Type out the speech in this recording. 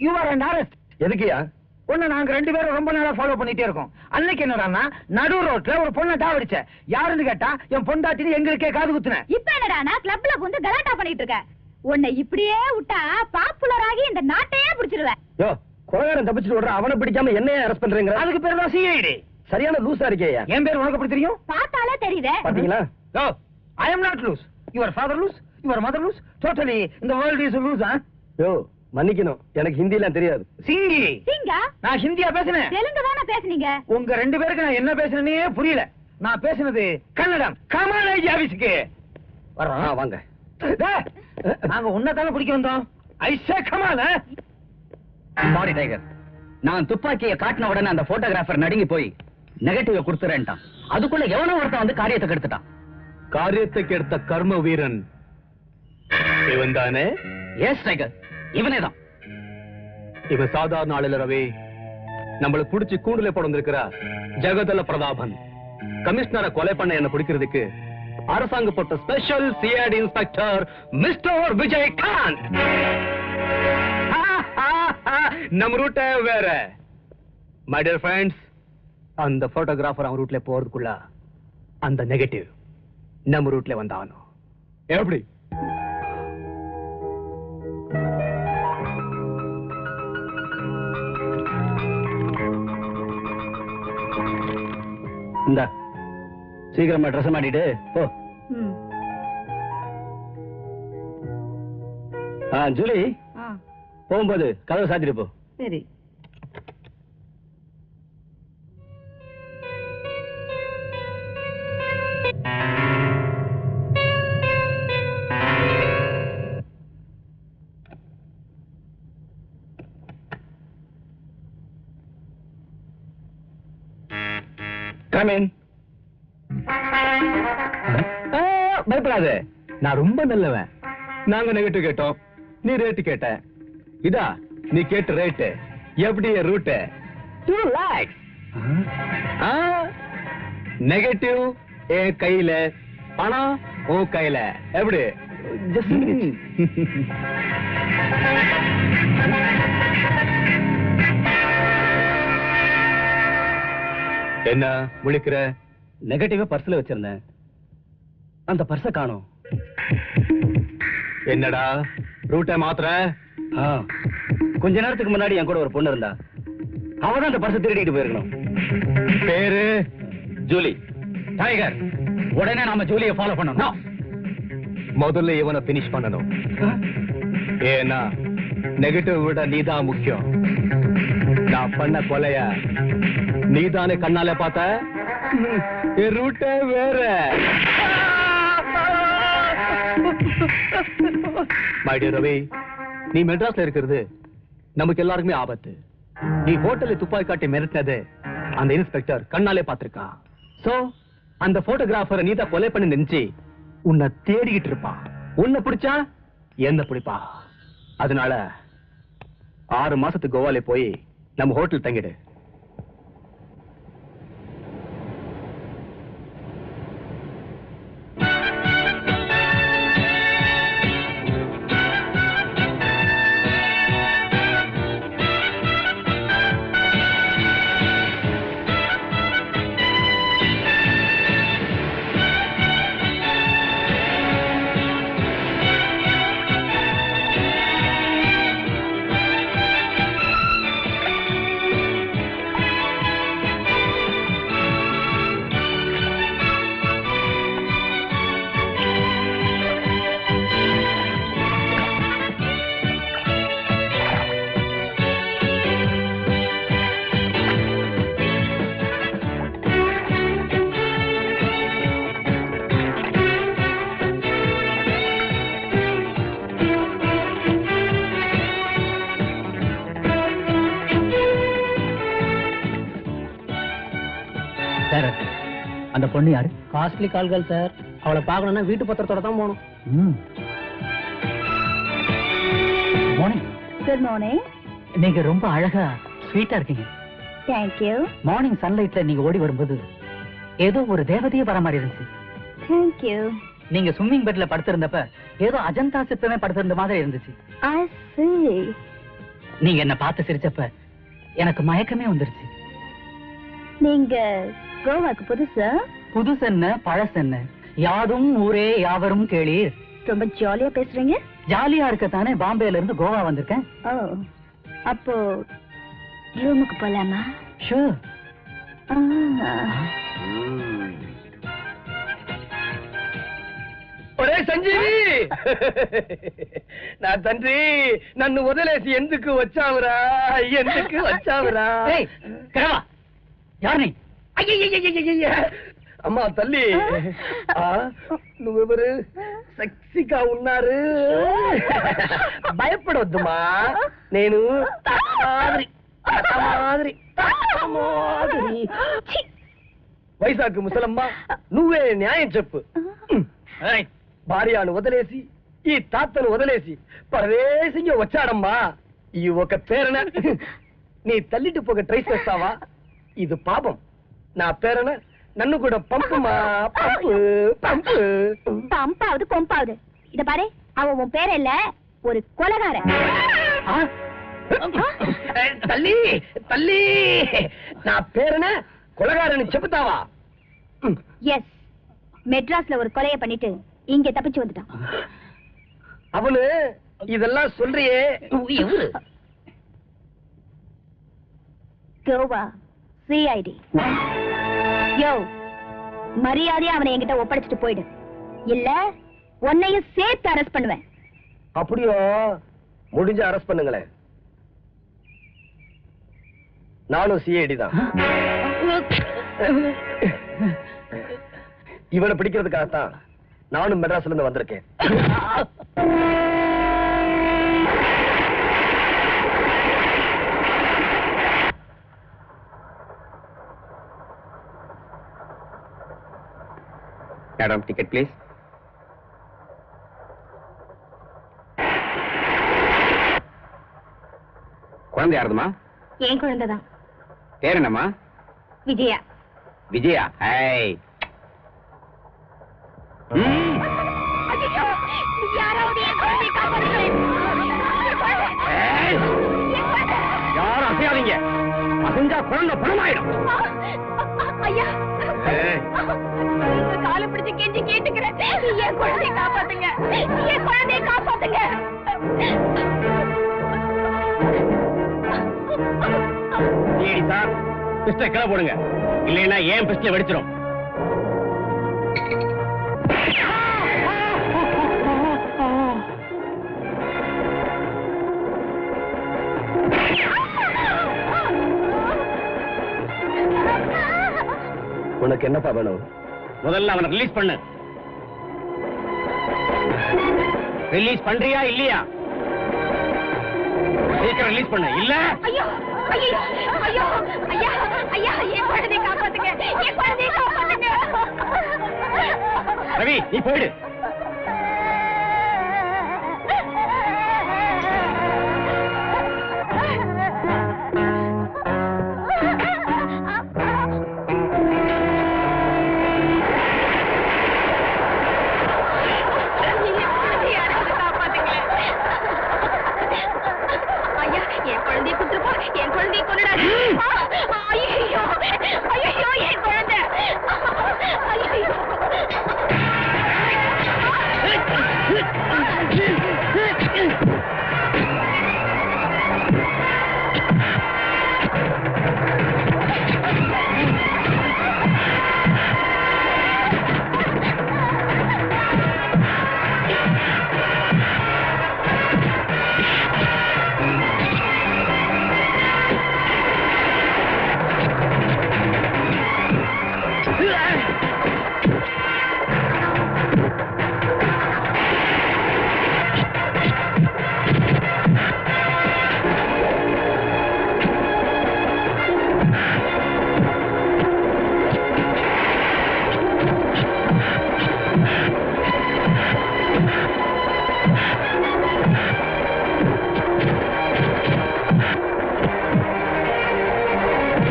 You are under arrest எதுக்குயா? பொண்ணு நாங்க ரெண்டு பேரும் ரொம்ப நாளா ஃபாலோ பண்ணிட்டே இருக்கோம். அன்னைக்கு என்னடான்னா நடு ரோட்ல ஒரு பொண்ணை டாவடிச்ச யாருன்னு கேட்டா என் பொண்டாட்டின்னு எங்களுக்கே காது குத்துனேன் இப்ப என்னடானா கிளப்ல வந்து கலாட்டா பண்ணிட்டு இருக்க. உன்னை இப்படியே விட்டா பாப்புலர் ஆகி இந்த நாட்டையே பிடிச்சிருவேன் யோ கொலகாரன் தப்பிச்சுட்டு விடுற அவனை பிடிக்காம என்னைய அரெஸ்ட் பண்றீங்க அதுக்கு பேர் தான் சிஐடி சரியான லூசா இருக்கேயா? என் பேர் உனக்கு எப்படி தெரியும்? பார்த்தாலே தெரியுதே. பாத்தீங்களா ஓ I am not loose your father loose your mother loose totally இந்த வேர்ல்ட் இஸ் லூஸ் யோ மன்னிக்கணும். எனக்கு ஹிந்திலாம் தெரியாது. சிங்கி! சிங்கா? நான் ஹிந்தியா பேசினேன். தெலுங்கு தானே பேசுனீங்க? உங்க ரெண்டு பேருக்கு நான் என்ன பேசுனேனே புரியல. நான் பேசுனது கன்னடம். கமாலேஜ் ஆபீஸ்க்கு வர்றோம். வாங்க. டேய், நாங்க உன்னதான பிடிக்க வந்தோம். ஐசே கமால சாரி டைகர் நான் துப்பாக்கியை காட்டின உடனே அந்த போட்டோகிராஃபர் நடுங்கி போய் நெகட்டிவ் கொடுத்துறேன்ட்டான். அதுக்குள்ள எவனோ ஒருத்தன் வந்து காரியத்தை கெடுத்துட்டான். காரியத்தை கெடுத்த கர்ம வீரன். இவன் தானே? எஸ் டைகர் இவனே தான் இவன் சாதாரண ஆளுல ரவி நம்மள புடிச்சு கூண்டுல போட ஜெகதல பிரதாபன். கமிஷனரை கொலை பண்ண என்ன பிடிக்கிறதுக்கு அரசாங்க போட்ட special CID inspector mister Vijayakanth. நம்ம ரூட்ட வேற. மை டியர் ஃப்ரெண்ட்ஸ் அந்த போட்டோகிராஃபர் அவன் ரூட்ல போறதுக்குள்ள அந்த நெகட்டிவ் நம்ம ரூட்ல வந்தானோ. எப்படி? இந்த சீக்கிரமா ட்ரெஸ் மாட்டிட்டு போ. ஜூலி போகும்போது கதவை சாத்திட்டு போ. சரி. பயப்படாத. நான் ரொம்ப நல்லவன். நாங்க நெகட்டிவ் கேட்டோம். நீ ரேட்டு கேட்ட. இதா நீ கேட்ட ரேட்டு எப்படி ரூட்டு டூ லேக்ஸ் நெகட்டிவ் என் கையில பணம் கையில. எப்படி? ஜஸ்ட் என்ன முழிக்கிற? நெகட்டிவ பர்ஸ்ல வச்சிருந்தேன். அந்த பர்ஸ காணோம். என்னடா? ரூட்டை மாத்திர கொஞ்ச நேரத்துக்கு முன்னாடி என் கூட ஒரு பொண்ணு இருந்தா. அவதான் அந்த பர்ஸ திருடிட்டு போயிருக்கணும். பேரு? ஜூலி. டைகர் உடனே நாம ஜூலியை ஃபாலோ பண்ணணும். முதல்ல இவனை பினிஷ் பண்ணணும். ஏன்னா நெகட்டிவ் விட நீதான் முக்கியம். நான் பண்ண கொலைய நீதானே கண்ணால பார்த்த? ரூட்டே வேற. மை டியர் ரவி நீ மெட்ராஸ்ல இருக்கிறது. நமக்கு எல்லாருக்குமே ஆபத்து. நீ ஹோட்டல்ல துப்பாக்கி காட்டி மிரட்டினது அந்த இன்ஸ்பெக்டர் கண்ணாலே பார்த்திருக்கான் சோ அந்த போட்டோகிராஃபரை நீ தான் கொலை பண்ணி நினைச்சு உன்னை தேடிக்கிட்டு இருப்பான் உன்னை பிடிச்சா என்ன பிடிப்பா. அதனால ஆறு மாசத்துக்கு கோவாலே போய் நம்ம ஹோட்டல் தங்கிடு. சார் அந்த பொண்ணு யாரு? காஸ்ட்லி கால்கள் சார் அவளை பார்க்கணும்னா வீட்டு பத்திரத்தோட தான் போகணும். ம். மார்னிங் குட் மார்னிங் நீங்க ரொம்ப அழகா ஸ்வீட்டா இருக்கீங்க. தேங்க்யூ மார்னிங் சன்லைட்ல நீங்க ஓடி வரும்போது ஏதோ ஒரு தேவதையே வர மாதிரி இருந்துச்சு. தேங்க்யூ நீங்க ஸ்விம்மிங் பெட்ல படுத்திருந்தப்ப ஏதோ அஜந்தா சிற்பமே படுத்திருந்த மாதிரி இருந்துச்சு. ஐ see. நீங்க என்ன பார்த்து சிரிச்சப்ப எனக்கு மயக்கமே வந்துருச்சு. நீங்க கோவாக்கு புதுசா புதுசென்ன பழசென்ன யாதும் ஊரே யாவரும் கேளீர் ரொம்ப ஜாலியா பேசுறீங்க ஜாலியா இருக்கத்தானே பாம்பேல இருந்து கோவா வந்திருக்கேன் ஓ அப்போ ரூமுக்கு போலாமா ஷூர் ஆ. ఒరే సంజీవి నా తండ్రి నన్ను వదిలేసి ఎందుకు వచ్చావురా ఎందుకు వచ్చావురా ஏய் கிழவா யார் நீ అయ్యయ్యయ్యయ్యయ్య. అమ్మా తల్లి ఆ, నువ్వెవరు సెక్సీగా ఉన్నారు భయపడొద్దుమా నేను తాత మాదిరి తాత మాదిరి తాత మాదిరి ఛీ! వైశాఖ ముసలమ్మ నువ్వే న్యాయం చెప్పు ఏయ్, భార్యను వదిలేసి ఈ తాతను వదిలేసి పరదేశంగా వచ్చాడమ్మా ఈ ఒక పేరన నీ తల్లిటి పొగ ట్రై చేస్తావా ఇది పాపం நான் பேரன நன்னு கூட பம்புமா பம்பு பம்பு பம்பாவது பொம்பாவது இத பாரு அவன் உன் பேர் இல்ல ஒரு கொலகார தள்ளி தள்ளி நான் பேரன கொலகாரன்னு செப்புத்தாவா எஸ் மெட்ராஸ்ல ஒரு கொலைய பண்ணிட்டு இங்க தப்பிச்சு வந்துட்டான் அவனு இதெல்லாம் சொல்றியே கோவா சிஐடி யோ மரியாதையா அவனை என்கிட்ட ஒப்படைச்சிட்டு போயிடு. இல்ல உன்னையும் சேர்த்து அரெஸ்ட் பண்ணுவேன். அப்படியோ? முடிஞ்ச அரெஸ்ட் பண்ணுங்களேன் நானும் சிஐடி தான். இவனை பிடிக்கிறதுக்காகத்தான் நானும் மெட்ராஸ்ல இருந்து வந்திருக்கேன். மேடம் டிக்கெட் ப்ளீஸ் குழந்தை யாருதுமா என் குழந்தைதான். பேர் என்னம்மா? விஜயா. விஜயா. ஐயோ, யாராவது என் குழந்தையை. ஏய், யாரும் அசையாதீங்க. அசைஞ்சா குழந்தை பணமாயிடும். ஐயா. பிடிச்சு கெஞ்சி கேட்டுக்கிறேன். என் குழந்தையை காப்பாத்துங்க. என் குழந்தையை காப்பாத்துங்க. சிஐடி சார் பிஸ்டல் கிளை போடுங்க. இல்லைன்னா ஏன் பிஸ்டல் வெடிச்சிடும் உனக்கு என்னப்பா வேணும்? முதல்ல அவனை ரிலீஸ் பண்ணு. ரிலீஸ் பண்றியா இல்லையா? சீக்கிரம் ரிலீஸ் பண்ணு. இல்ல? ஐயோ ஐயோ ஐயோ ஐயா ஐயா என் குழந்தையை காப்பாத்துங்க என் குழந்தையை காப்பாத்துங்க. ரவி நீ போயிடு.